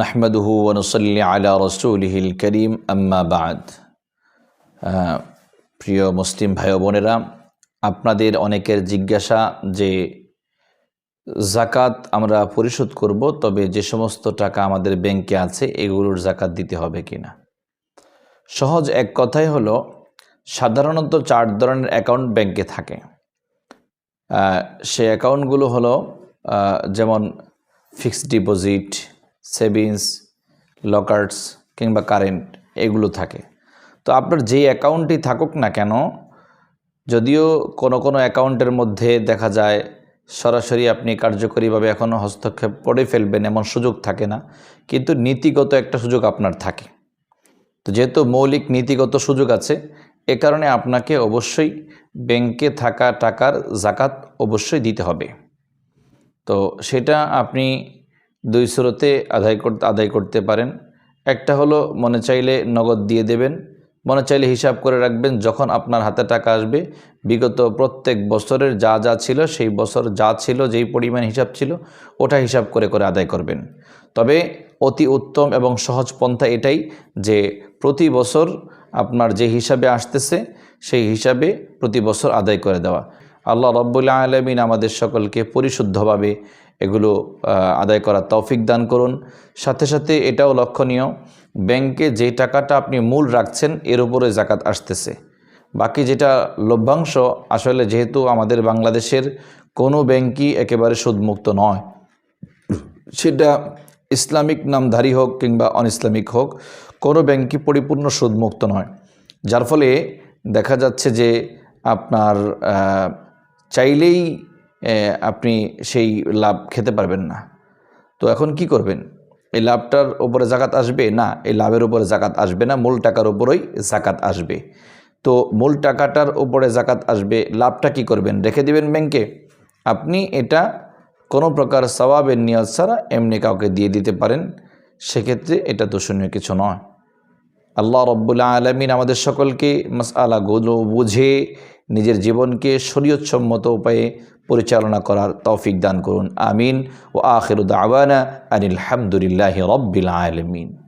নাহমাদুহু ওনসল্লি আলা রসুলহিল করিম আম্মা বাদ প্রিয় মুসলিম ভাই বোনেরা, আপনাদের অনেকের জিজ্ঞাসা যে জাকাত আমরা পরিশোধ করব, তবে যে সমস্ত টাকা আমাদের ব্যাংকে আছে, এগুলোর জাকাত দিতে হবে কিনা? সহজ এক কথাই হলো, সাধারণত চার ধরনের অ্যাকাউন্ট ব্যাংকে থাকে। সে অ্যাকাউন্টগুলো হলো যেমন ফিক্সড ডিপোজিট সেভিংস, লকার্স কিংবা কারেন্ট এগুলো থাকে। তো আপনার যেই অ্যাকাউন্টই থাকুক না কেন, যদিও কোনো কোনো অ্যাকাউন্টের মধ্যে দেখা যায় সরাসরি আপনি কার্যকরীভাবে এখনও হস্তক্ষেপ করে ফেলবেন এমন সুযোগ থাকে না, কিন্তু নীতিগত একটা সুযোগ আপনার থাকে। তো যেহেতু মৌলিক নীতিগত সুযোগ আছে, এ কারণে আপনাকে অবশ্যই ব্যাংকে থাকা টাকার জাকাত অবশ্যই দিতে হবে। তো সেটা আপনি দুই স্রোতে আদায় করতে আদায় করতে পারেন। একটা হলো মনে চাইলে নগদ দিয়ে দেবেন। মনে চাইলে হিসাব করে রাখবেন যখন আপনার হাতে টাকা আসবে। বিগত প্রত্যেক বছরের যা যা ছিল, সেই বছর যা ছিল, যেই পরিমাণ হিসাব ছিল, ওটা হিসাব করে করে আদায় করবেন। তবে অতি উত্তম এবং সহজ পন্থা এটাই যে প্রতি বছর আপনার যে হিসাবে আসতেছে, সেই হিসাবে প্রতি বছর আদায় করে দেওয়া। আল্লাহ রব্বুল্লা আলমিন আমাদের সকলকে পরিশুদ্ধভাবে এগুলো আদায় করার তৌফিক দান করুন। সাথে সাথে এটাও লক্ষণীয়, ব্যাংকে যে টাকাটা আপনি মূল রাখছেন, এর উপরে জাকাত আসতেছে। বাকি যেটা লভ্যাংশ, আসলে যেহেতু আমাদের বাংলাদেশের কোনো ব্যাংকই একেবারে সুদমুক্ত নয়। সেটা ইসলামিক নামধারী হোক কিংবা অন ইসলামিক হোক, কোনো ব্যাংকই পরিপূর্ণ সুদমুক্ত নয়। যার ফলে দেখা যাচ্ছে যে আপনার চাইলেই আপনি সেই লাভ খেতে পারবেন না। তো এখন কি করবেন? এই লাভটার ওপরে জাকাত আসবে? না, এই লাভের উপরে জাকাত আসবে না, মূল টাকার উপরেই জাকাত আসবে। তো মূল টাকাটার উপরে জাকাত আসবে, লাভটা কি করবেন? রেখে দিবেন ব্যাংকে। আপনি এটা কোনো প্রকার সবাবের নিয়ত ছাড়া এমনি কাউকে দিয়ে দিতে পারেন। সেক্ষেত্রে এটা দূষণীয় কিছু নয়। আল্লাহ রব্বুল্লা আলমিন আমাদের সকলকে মশালাগুলো বুঝে নিজের জীবনকে শরীয়তসম্মত উপায়ে পরিচালনা করার তৌফিক দান করুন। আমিন। ও আখিরুদ আওয়ানা আনিল হামদুলিল্লাহ রব্বিল আলমিন।